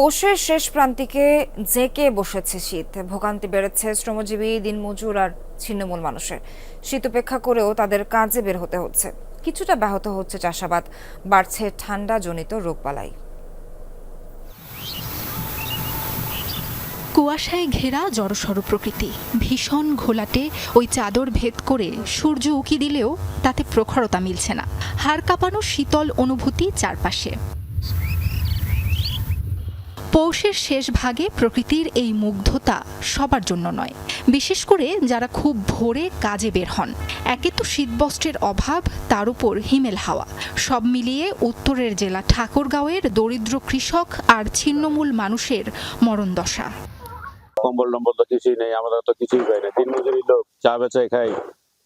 পৌষের শেষ প্রান্তিকে জেঁকে বসেছে শীত। ভোগান্তি বেড়েছে শ্রমজীবী দিনমজুর আর ছিন্নমূল মানুষের। শীত উপেক্ষা করেও তাদের কাজে বের হতে হচ্ছে। কিছুটা ব্যাহত হচ্ছে চাষাবাদ, বাড়ছে ঠান্ডা জনিত রোগবালাই। কুয়াশায় ঘেরা জড়সড় প্রকৃতি, ভীষণ ঘোলাটে, ওই চাদর ভেদ করে সূর্য উকি দিলেও তাতে প্রখরতা মিলছে না। হাড় কাঁপানো শীতল অনুভূতি চারপাশে। পৌষের শেষ ভাগে প্রকৃতির এই মুগ্ধতা সবার জন্য নয়। বিশেষ করে যারা খুব ভোরে কাজে বের হন। একে তো শীতবস্ত্রের অভাব তার উপর হিমেল হাওয়া। সব মিলিয়ে উত্তরের জেলা ঠাকুরগাঁওয়ের দরিদ্র কৃষক আর ছিন্নমূল মানুষের মরণ দশা কম্বল টম্বল তো কিছুই নেই আমরা তো কিছুই পাই না। তিন মজুরি লোক চা বেচাই খাই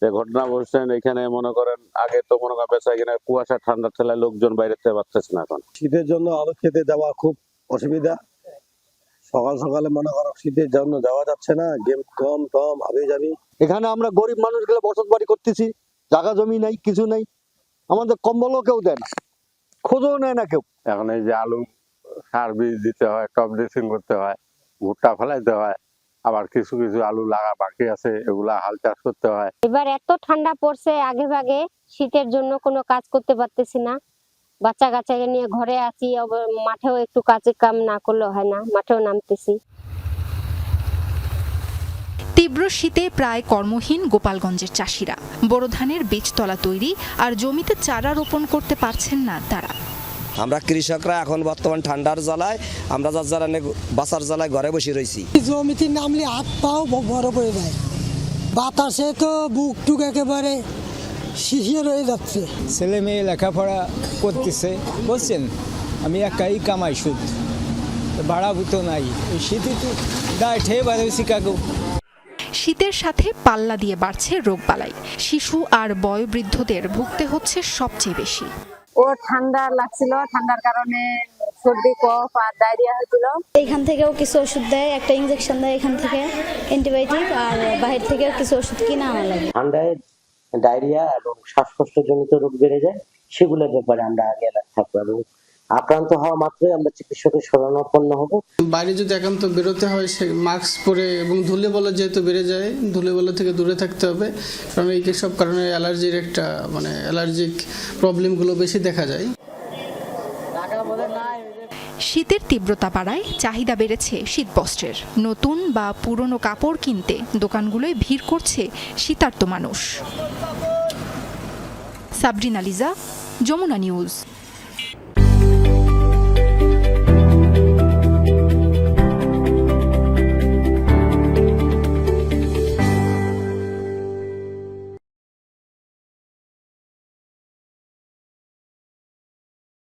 যে ঘটনা বলছেন এখানে মনে করেন আগে তো মনে করেন বেচা কিনা কুয়াশা ঠান্ডা ঠেলায় লোকজন বাইরে থেকে পারতেছে না এখন। শীতের জন্য আরও খেতে যাওয়া খুব অসুবিধা। সকাল সকালে মনে করো শীতের জন্য যাওয়া যাচ্ছে না গেম কম টম আবে যাবি। এখানে আমরা গরিব মানুষগুলো বসত বাড়ি করতেছি জায়গা জমি নাই কিছু নাই। আমাদের কম্বলও কেউ দেয় না খোঁজও নেয় না কেউ। এখন এই যে আলু সার বীজ দিতে হয় টপ ড্রেসিং করতে হয় ভুট্টা ফেলাইতে হয় আবার কিছু কিছু আলু লাগা বাকি আছে এগুলা হাল চাষ করতে হয়। এবার এত ঠান্ডা পড়ছে আগে ভাগে শীতের জন্য কোনো কাজ করতে পারতেছি না। বাচ্চা কাচ্চাকে নিয়ে ঘরে আছি মাঠেও একটু কাজে কাম না করলে হয় না মাঠেও নামতেছি। তীব্র শীতে প্রায় কর্মহীন গোপালগঞ্জের চাষিরা। বোরো ধানের বীজতলা তৈরি আর জমিতে চারা রোপণ করতে পারছেন না তারা। আমরা কৃষকরা এখন বর্তমান ঠান্ডার জ্বালায় আমরা যার জ্বালানে বাসার জ্বালায় ঘরে বসে রয়েছি জমিতে নামলে হাত পাও ব- বড় পড়ে যায়। বাতাসে তো বুক টুক একেবারে শিশিয়ে রয়ে যাচ্ছে। ছেলে মেয়ে লেখাপড়া করতেছে। বলছেন আমি একাই কামাই সুদ। ভাড়া ভূত নাই। শীতে তো গায়ে ঠেয়ে বাড়ে শিকাগো শীতের সাথে পাল্লা দিয়ে বাড়ছে রোগবালাই। শিশু আর বয়োবৃদ্ধদের ভুগতে হচ্ছে সবচেয়ে বেশি। ও ঠান্ডা লাগছিল। ঠান্ডার কারণে সর্দি কফ আর ডায়রিয়া হয়েছিল। এখান থেকেও কিছু ওষুধ দেয় একটা ইনজেকশন দেয় এখান থেকে অ্যান্টিবায়োটিক আর বাহির থেকেও কিছু ওষুধ কিনে আনা লাগে। ঠান্ডায় ডায়রিয়া এবং শ্বাসকষ্টজনিত রোগ বেড়ে যায়, সেগুলোর ব্যাপারে আমরা আগে থাকব এবং আক্রান্ত হওয়া মাত্রই আমরা চিকিৎসকের শরণাপন্ন হব। বাইরে যদি একান্ত বেরোতে হয়, সে মাস্ক পরে এবং ধুলে বলা যেহেতু বেড়ে যায় ধুলে বলা থেকে দূরে থাকতে হবে, কারণ এই সব কারণে অ্যালার্জির একটা মানে অ্যালার্জিক প্রবলেমগুলো বেশি দেখা যায়। শীতের তীব্রতা বাড়ায় চাহিদা বেড়েছে শীতবস্ত্রের। নতুন বা পুরনো কাপড় কিনতে দোকানগুলোয় ভিড় করছে শীতার্ত মানুষ। সাবরিনা লিজা, যমুনা নিউজ।